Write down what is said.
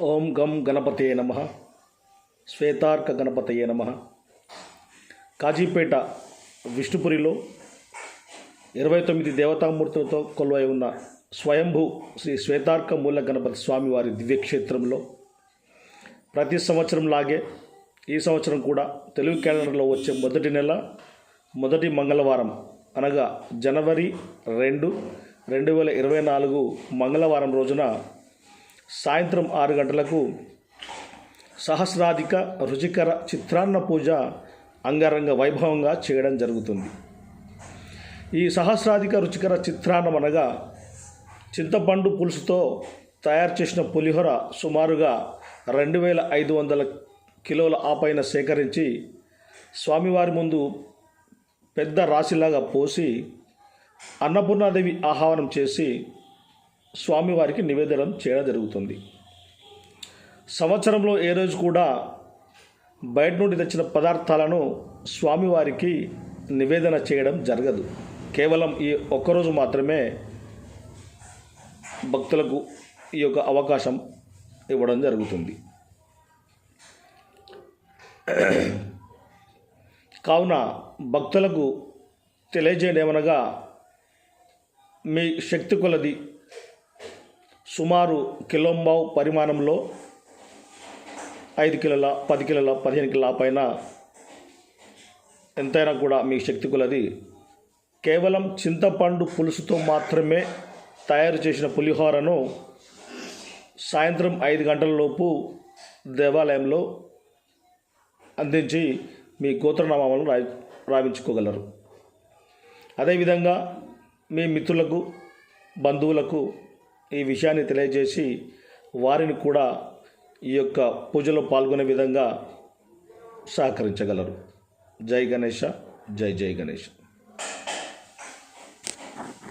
ఓం గం గణపతయే నమ. శ్వేతార్క గణపతయే నమ. కాజీపేట విష్ణుపురిలో ఇరవై తొమ్మిది దేవతామూర్తులతో కొలువై ఉన్న స్వయంభూ శ్రీ శ్వేతార్క మూల గణపతి స్వామివారి దివ్యక్షేత్రంలో ప్రతి సంవత్సరం లాగే ఈ సంవత్సరం కూడా తెలుగు క్యాలెండర్లో వచ్చే మొదటి నెల మొదటి మంగళవారం అనగా జనవరి రెండు రెండు వేల ఇరవై నాలుగు మంగళవారం రోజున సాయంత్రం ఆరు గంటలకు సహస్రాధిక రుచికర చిత్రాన్న పూజ అంగరంగ వైభవంగా చేయడం జరుగుతుంది. ఈ సహస్రాధిక రుచికర చిత్రాన్నం అనగా చింతపండు పులుసుతో తయారు చేసిన పులిహోర సుమారుగా రెండు వేల ఐదు వందల కిలోల ఆపైన సేకరించి స్వామివారి ముందు పెద్ద రాశిలాగా పోసి అన్నపూర్ణాదేవి ఆహ్వానం చేసి స్వామివారికి నివేదనం చేయడం జరుగుతుంది. సంవత్సరంలో ఏ రోజు కూడా బయట నుండి తెచ్చిన పదార్థాలను స్వామివారికి నివేదన చేయడం జరగదు. కేవలం ఈ ఒక్కరోజు మాత్రమే భక్తులకు ఈ యొక్క అవకాశం ఇవ్వడం జరుగుతుంది. కావున భక్తులకు తెలియజేయడమనగా మీ శక్తి కొలది సుమారు కిలోంబావు పరిమాణంలో ఐదు కిలోల పది కిలోల పదిహేను కిలోల పైన ఎంతైనా కూడా మీ శక్తి కొలది. కేవలం చింతపండు పులుసుతో మాత్రమే తయారు చేసిన పులిహోరను సాయంత్రం ఐదు గంటలలోపు దేవాలయంలో అందించి మీ గోత్రనామాలను రా రాయించుకోగలరు అదేవిధంగా మీ మిత్రులకు బంధువులకు ఈ విషయాన్ని తెలియజేసి వారిని కూడా ఈ యొక్క పూజలో పాల్గొనే విధంగా సహకరించగలరు. జై గణేష జై జై గణేష్.